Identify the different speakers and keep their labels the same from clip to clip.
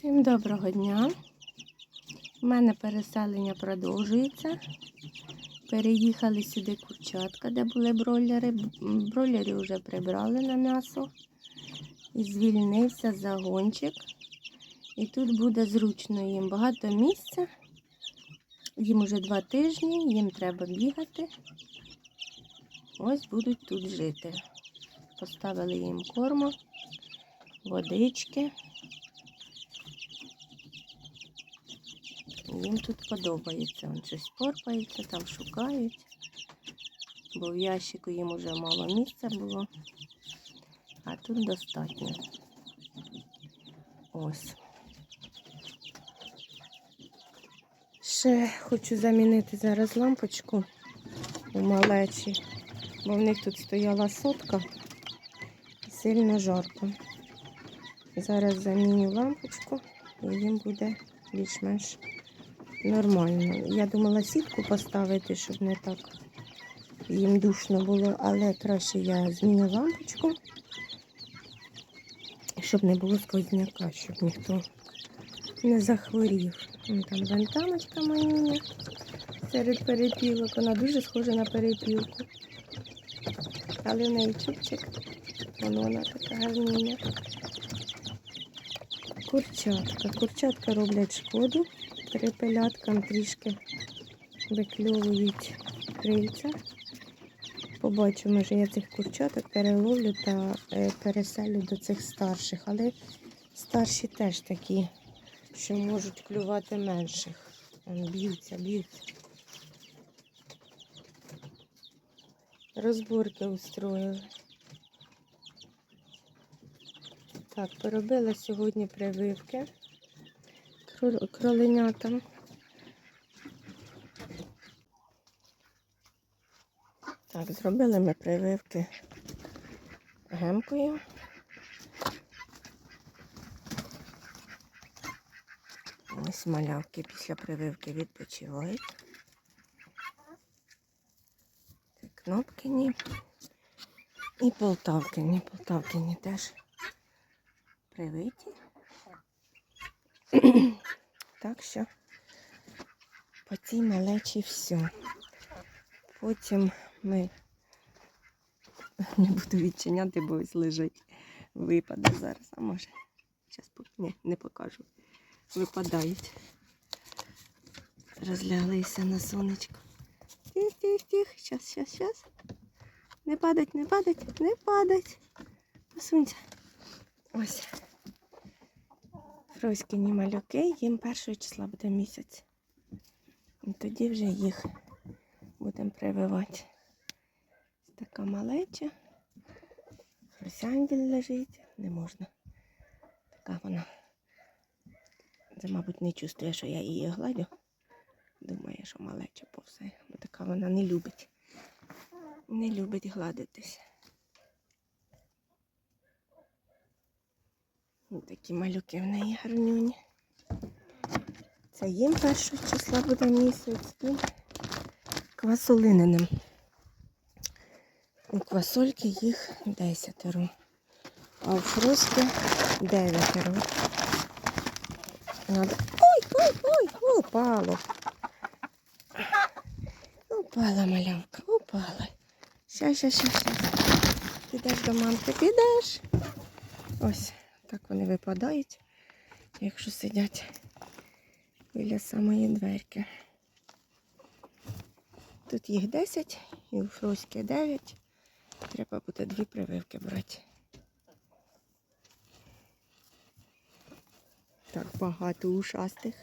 Speaker 1: Всім доброго дня. У мене переселення продовжується. Переїхали сюди курчатка, де були бройлери. Б- Бройлерів вже прибрали на м'ясо. І звільнився загончик. І тут буде зручно їм багато місця. Їм уже два тижні, їм треба бігати. Ось будуть тут жити. Поставили їм корму, водички. Їм тут подобається. Вон щось порпається, там шукають. Бо в ящику їм уже мало місця було. А тут достатньо. Ось. Ще хочу замінити зараз лампочку у малечі, бо в них тут стояла сотка і сильно жарко. Зараз заміню лампочку і їм буде більш-менш нормально. Я думала сітку поставити, щоб не так їм душно було, але краще я зміню лампочку, щоб не було сквозняка, щоб ніхто не захворів. Там вентамочка моя серед перепілок. Вона дуже схожа на перепілку. Але в неї чубчик, вона така гарніня. Курчатка. Курчатка роблять шкоду. Перепеляткам трішки викльовують крильця. Побачу, може я цих курчаток переловлю та е, переселю до цих старших, але старші теж такі, що можуть клювати менших. Б'ються, б'ються. Розборки устроїли. Так, поробила сьогодні прививки крол- кроленятам. Так, зробили ми прививки гемкою. Ось малявки після прививки відпочивають. Кнопкині і полтавкині. Полтавкині теж привиті. Так що по цій малечі все. Потім ми не буду відчиняти, бо ось лежить. Випаде зараз, а може. Зараз ні, не покажу. Випадають. Розляглися на сонечко. Тих, тих, тих. Щас, щас, щас. Не падать, не падать, не падать. Посунься. Ось. Фроськіні малюки, їм першого числа буде місяць. І тоді вже їх будемо прививати. Така малеча. Фросянділь лежить, не можна. Така вона. Це, мабуть, не чувствує, що я її гладю. Думає, що малеча повзає, бо така вона не любить. Не любить гладитись. Такі малюки в неї гарнюні. Це їм першого числа буде місяць і квасолининим. У квасольки їх десятеро, а у фрості дев'ятеро. Надо... Ой, ой, ой, упало. Упала малявка, упала. Ща, ща, ща, ща. Підеш до мамки, підеш. Ось так вони випадають, якщо сидять біля самої дверки. Тут їх 10 і у Фроськи 9. Треба буде дві прививки брати. Так багато ушастих.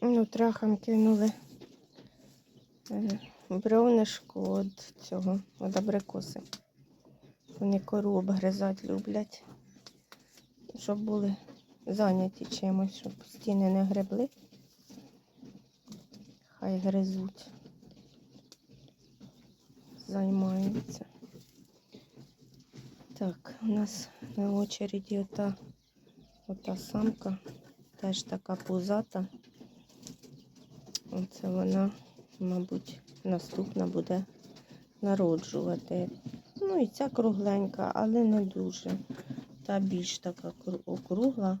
Speaker 1: Ну, трахам кинули бровнишку від цього, від абрикоси. Вони кору обгризати люблять, щоб були зайняті чимось, щоб стіни не гребли. Хай гризуть, займаються. Так, у нас на очереді ота, ота самка, теж така пузата. Оце вона, мабуть, наступна буде народжувати. Ну і ця кругленька, але не дуже. Та більш така округла.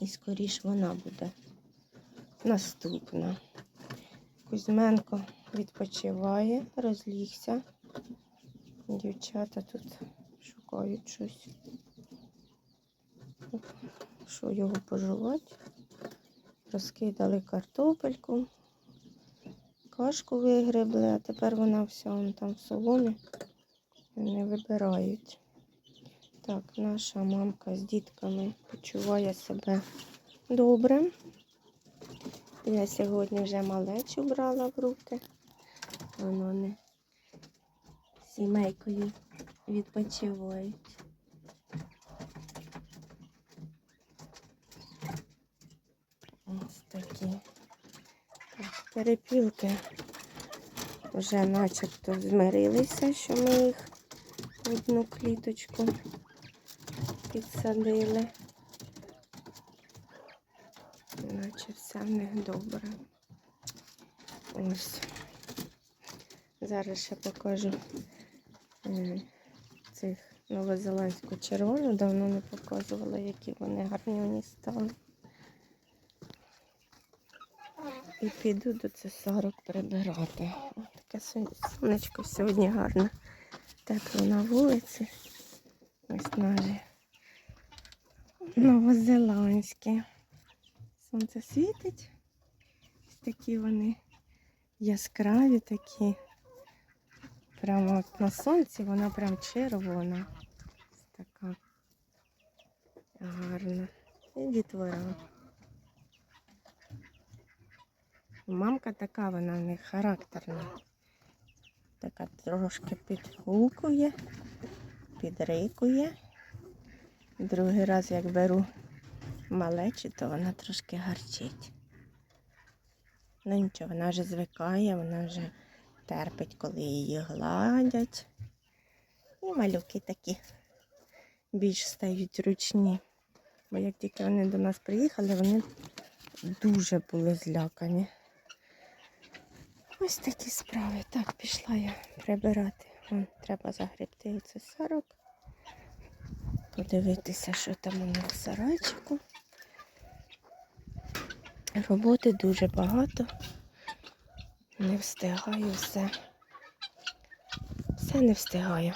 Speaker 1: І скоріш вона буде наступна. Кузьменко відпочиває, розлігся. Дівчата тут шукають щось. Що його пожувати? Розкидали картопельку, кашку вигребли, а тепер вона вся там в соломі. Не вибирають. Так, наша мамка з дітками почуває себе добре. Я сьогодні вже малечу брала в руки. Воно не сімейкою відпочивають. Такі. Перепілки вже начебто змирилися, що ми їх в одну кліточку підсадили. Наче все в них добре. Ось. Зараз ще покажу е, цих новозеландську червону. Давно не показувала, які вони гарні стали. І піду до цесарок прибирати. Таке сонечко сьогодні гарне. Тепло на вулиці. Ось наші новозеландські. Сонце світить. Такі вони яскраві такі. Прямо на сонці вона прям червона. Така гарна. І дітвора. Мамка така, вона них характерна. Така трошки підгукує, підрикує. Другий раз, як беру малечі, то вона трошки гарчить. Ну нічого, вона вже звикає, вона вже терпить, коли її гладять. І малюки такі більш стають ручні. Бо як тільки вони до нас приїхали, вони дуже були злякані. Ось такі справи. Так, пішла я прибирати. Вон, треба загребти оце сарок. Подивитися, що там у них в сарайчику. Роботи дуже багато. Не встигаю все. Все не встигаю.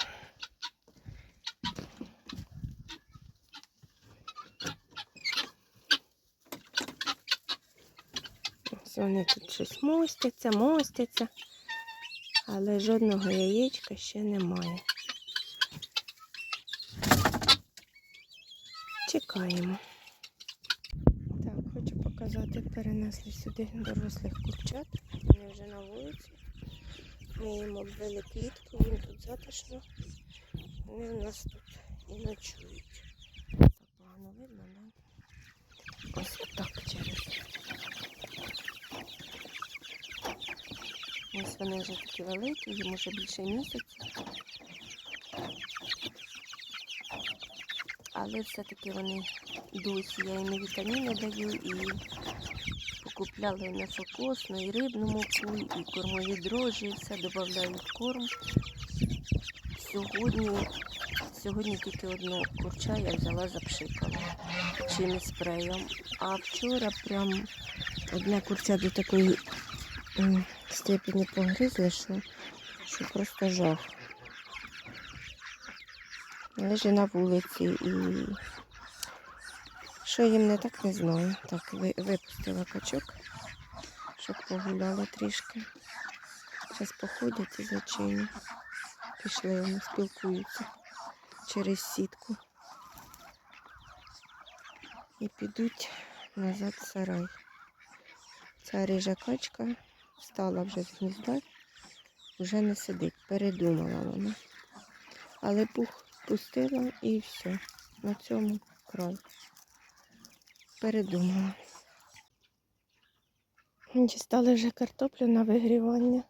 Speaker 1: Ось вони тут щось мостяться, мостяться, але жодного яєчка ще немає. Чекаємо. Так, хочу показати, перенесли сюди дорослих курчат. Вони вже на вулиці. Ми їм обвели клітку, їм тут затишно. Вони в нас тут і ночують. Погано видно, да? Ось так через. Ось вони вже такі великі, їм уже більше місяця. Але все-таки вони досі. Я їм і вітаміни даю, і покупляли м'ясокосну, і рибну муку, і кормові дрожжі, все додають корм. Сьогодні, сьогодні тільки одну курча я взяла запшикала чимось спреєм. А вчора прям одне курча до такої степені погризли, що, що просто жах. Лежи на вулиці і що їм не так, не знаю. Так, випустила качок, щоб погуляли трішки. Зараз походять і зачиню. Пішли, вони спілкуються через сітку. І підуть назад в сарай. Ця рижа качка встала вже з гнізда, вже не сидить, передумала вона. Але пух пустила і все. На цьому край. Передумала. Дістали вже картоплю на вигрівання.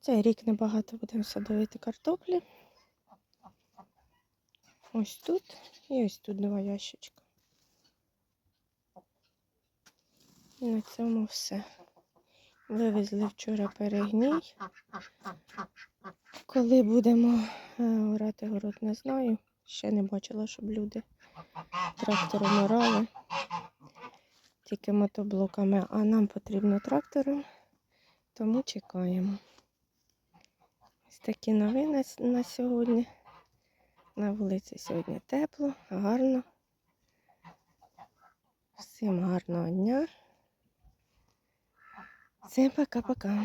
Speaker 1: Цей рік небагато будемо садовити картоплі. Ось тут і ось тут два ящичка. І на цьому все. Вивезли вчора перегній. Коли будемо е, орати город, не знаю. Ще не бачила, щоб люди трактором орали. Тільки мотоблоками, а нам потрібно трактором, тому чекаємо. Ось такі новини на сьогодні. На вулиці сьогодні тепло, гарно. Всім гарного дня. Всім пока-пока.